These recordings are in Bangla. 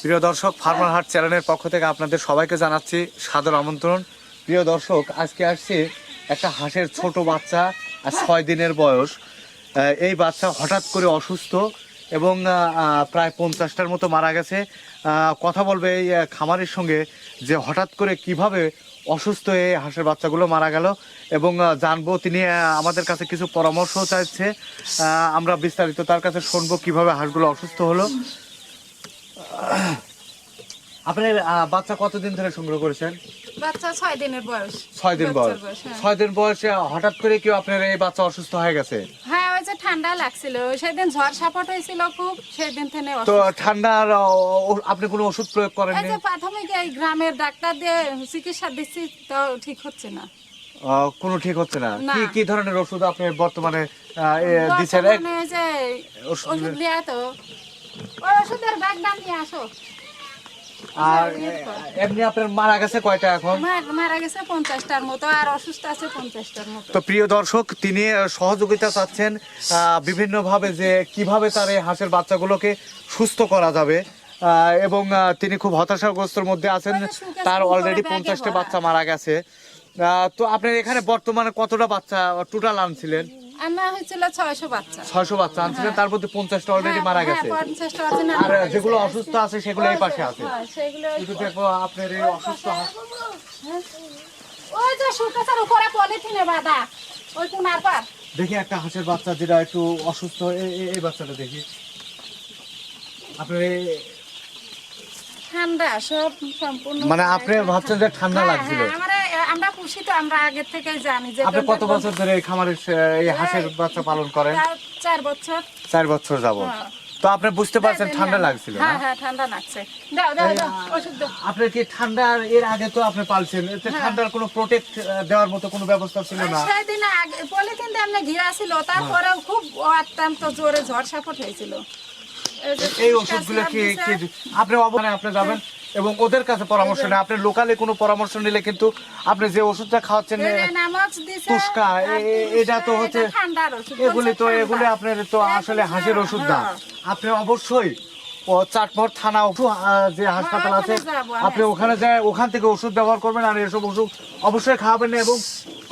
প্রিয় দর্শক ফার্মার হাট চ্যানেলের পক্ষ থেকে আপনাদের সবাইকে জানাচ্ছি সাদর আমন্ত্রণ। প্রিয় দর্শক, আজকে আসছে একটা হাঁসের ছোট বাচ্চা আর ছয় দিনের বয়স। এই বাচ্চা হঠাৎ করে অসুস্থ এবং প্রায় পঞ্চাশটার মতো মারা গেছে। কথা বলবে এই খামারের সঙ্গে যে হঠাৎ করে কীভাবে অসুস্থ এই হাঁসের বাচ্চাগুলো মারা গেল এবং জানব তিনি আমাদের কাছে কিছু পরামর্শ চাইছে। আমরা বিস্তারিত তার কাছে শুনব কীভাবে হাঁসগুলো অসুস্থ হলো। আপনার বাচ্চা কতদিন ধরে সংগ্রহ করেছেন? বাচ্চা ছয় দিনের বয়স। ছয় দিন বয়স হ্যাঁ। ছয় দিন বয়সে হঠাৎ করে কেউ আপনার এই বাচ্চা অসুস্থ হয়ে গেছে? হ্যাঁ যে ঠান্ডা লাগছিল সেদিন ঝড় সাপট হয়েছিল খুব সেদিন থেকে তো ঠান্ডার আপনি কোনো ওষুধ প্রয়োগ এই করেননি যে প্রাথমিক এই গ্রামের ডাক্তার দিয়ে চিকিৎসা দিচ্ছি তো ঠিক হচ্ছে না। কোনো ঠিক হচ্ছে না। কি কি ধরনের ওষুধ আপনি বর্তমানে দিচ্ছেন? ওষুধ- দেয়া তো ওষুধের ব্যাগ দাম নিয়ে আসো। আর এমনি আপনার মারা গেছে কয়টা এখন? মারা গেছে পঞ্চাশটার মতো আর অসুস্থ আছে পঞ্চাশটার মতো। তো প্রিয় দর্শক তিনি সহযোগিতা চাচ্ছেন বিভিন্নভাবে যে কীভাবে তার এই হাঁসের বাচ্চাগুলোকে সুস্থ করা যাবে আহ, এবং তিনি খুব হতাশাগ্রস্তর মধ্যে আছেন তার অলরেডি পঞ্চাশটা বাচ্চা মারা গেছে। আহ, তো আপনার এখানে বর্তমানে কতটা বাচ্চা টোটাল আনছিলেন? আনা হয়েছিল ছয়শো বাচ্চা। আনছিলেন তার মধ্যে পঞ্চাশটা অলরেডি হ্যাঁ, মারা হ্যাঁ, গেছে পঞ্চাশটা আছে না আর যেগুলো অসুস্থ আছে সেগুলো এই পাশে আছে। হ্যাঁ, সেগুলো একটু দেখব আপনার এই অসুস্থ ওই যে শুকাচার উপরে পলিথিনে বাঁধা। ওই কোনার পার দেখি একটা হাঁসের বাচ্চা যেটা একটু অসুস্থ এই- বাচ্চাটা দেখি। আপনার ঠান্ডা সব সম্পূর্ণ মানে আপনি ভাবছেন যে ঠান্ডা হ্যাঁ, লাগছিল। হ্যাঁ, আমরা আমরা খুশি তো আমরা আগে থেকে জানি যে আপনি কত বছর ধরে এই খামারের এই হাঁসের বাচ্চা পালন করেন? চার বছর। চার বছর যাব হ্যাঁ। তো আপনি বুঝতে পারছেন ঠান্ডা লাগছিল হ্যাঁ হ্যাঁ ঠান্ডা লাগছে। দাও দাও দাও ওষুধ দাও। কি ঠান্ডার এর আগে তো আপনি পালছেন? এতে হ্যাঁ। ঠান্ডার কোনো প্রোটেক্ট দেওয়ার মতো কোনো ব্যবস্থা ছিল না? সেদিন আগে পলিথিন দিয়ে এমনি ঘিরা ছিল তারপরেও খুব অত্যন্ত জোরে ঝড় সাপট হয়েছিল। এই ওষুধগুলো কি কি আপনি অবধানে আপনি যাবেন? এবং ওদের কাছে পরামর্শ নেন আপনি লোকালে কোনো পরামর্শ নিলে কিন্তু আপনি যে ওষুধটা খাওয়াচ্ছেন এ- এটা তো হচ্ছে এগুলি তো এগুলি আপনার তো আসলে হাঁসের ওষুধ না। হ্যাঁ। আপনি অবশ্যই চাটমোহর থানা যে হাসপাতাল আছে আপনি ওখানে যায় ওখান থেকে ওষুধ ব্যবহার করবেন আর এসব ওষুধ অবশ্যই খাওয়াবেন না এবং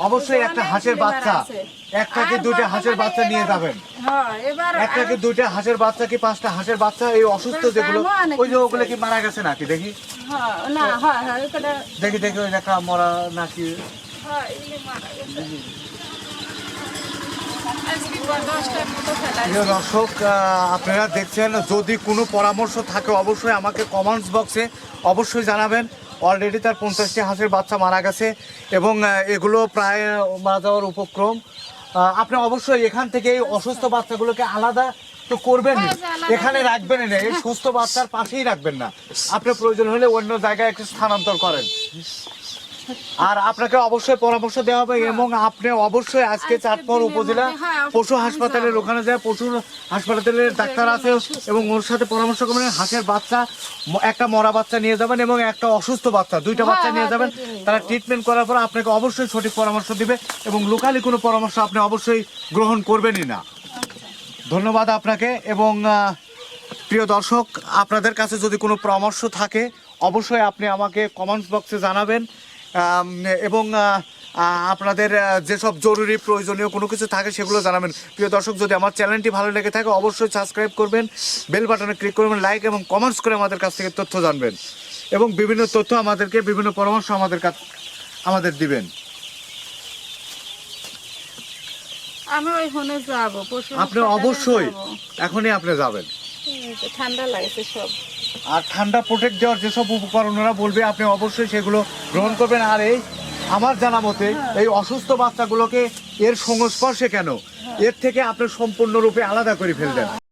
অবশ্যই একটা হাঁসের বাচ্চা আছে। একটা কি দুইটা হাঁসের বাচ্চা নিয়ে যাবেন? হ্যাঁ, এবার একটা কি দুইটা হাঁসের বাচ্চা কি পাঁচটা হাঁসের বাচ্চা? এই অসুস্থ যেগুলো ওই যে ওগুলো কি মারা গেছে নাকি? দেখি। হ্যাঁ, হ্যাঁ, হ্যাঁ, দেখি দেখি ওই একটা মরা নাকি হ্যাঁ, এগুলি মারা গেছে। আজকে দশটার মতো ফেলাই। প্রিয় দর্শক আপনারা দেখছেন যদি কোনো পরামর্শ থাকে অবশ্যই আমাকে কমেন্টস বক্সে অবশ্যই জানাবেন। অলরেডি তার পঞ্চাশটি হাঁসের বাচ্চা মারা গেছে এবং এগুলো প্রায় মারা যাওয়ার উপক্রম। আপনি অবশ্যই এখান থেকে এই অসুস্থ বাচ্চাগুলোকে আলাদা তো করবেন এখানে রাখবেন না এই সুস্থ বাচ্চার পাশেই রাখবেন না। আপনি প্রয়োজন হলে অন্য জায়গায় একটু স্থানান্তর করেন। আর আপনাকে অবশ্যই পরামর্শ দেওয়া হবে এবং আপনি অবশ্যই আজকে চাঁদপুর উপজেলা হ্যাঁ, পশু হাসপাতালের ওখানে যায় পশু হাসপাতালের ডাক্তার আছে এবং ওর সাথে পরামর্শ করবেন হাঁসের বাচ্চা একটা মরা বাচ্চা নিয়ে যাবেন এবং একটা অসুস্থ বাচ্চা দুইটা হ্যাঁ, বাচ্চা নিয়ে হ্যাঁ, যাবেন তারা ট্রিটমেন্ট করার পর আপনাকে অবশ্যই সঠিক পরামর্শ দিবে এবং লোকালি কোনো পরামর্শ আপনি অবশ্যই গ্রহণ করবেনই না। ধন্যবাদ আপনাকে এবং প্রিয় দর্শক আপনাদের কাছে যদি কোনো পরামর্শ থাকে অবশ্যই আপনি আমাকে কমেন্টস বক্সে জানাবেন। এবং আপনাদের যেসব জরুরি প্রয়োজনীয় কোনো কিছু থাকে সেগুলো জানাবেন। প্রিয় দর্শক যদি আমার চ্যানেলটি ভালো লেগে থাকে অবশ্যই সাবস্ক্রাইব করবেন বেল বাটনে ক্লিক করবেন লাইক এবং কমেন্টস করে আমাদের কাছ থেকে তথ্য জানবেন। এবং বিভিন্ন তথ্য আমাদেরকে বিভিন্ন পরামর্শ আমাদের কাছ আমাদের দিবেন। আমি যাব আপনি অবশ্যই এখনই আপনি যাবেন। ঠান্ডা লাগছে সব। আর ঠান্ডা প্রোটেক্ট দেওয়ার যেসব উপকরণরা বলবে, আপনি অবশ্যই সেগুলো গ্রহণ করবেন। আর এই আমার জানা মতে, এই অসুস্থ বাচ্চাগুলোকে এর সংস্পর্শে কেন? এর থেকে আপনি সম্পূর্ণরূপে আলাদা করে ফেলবেন।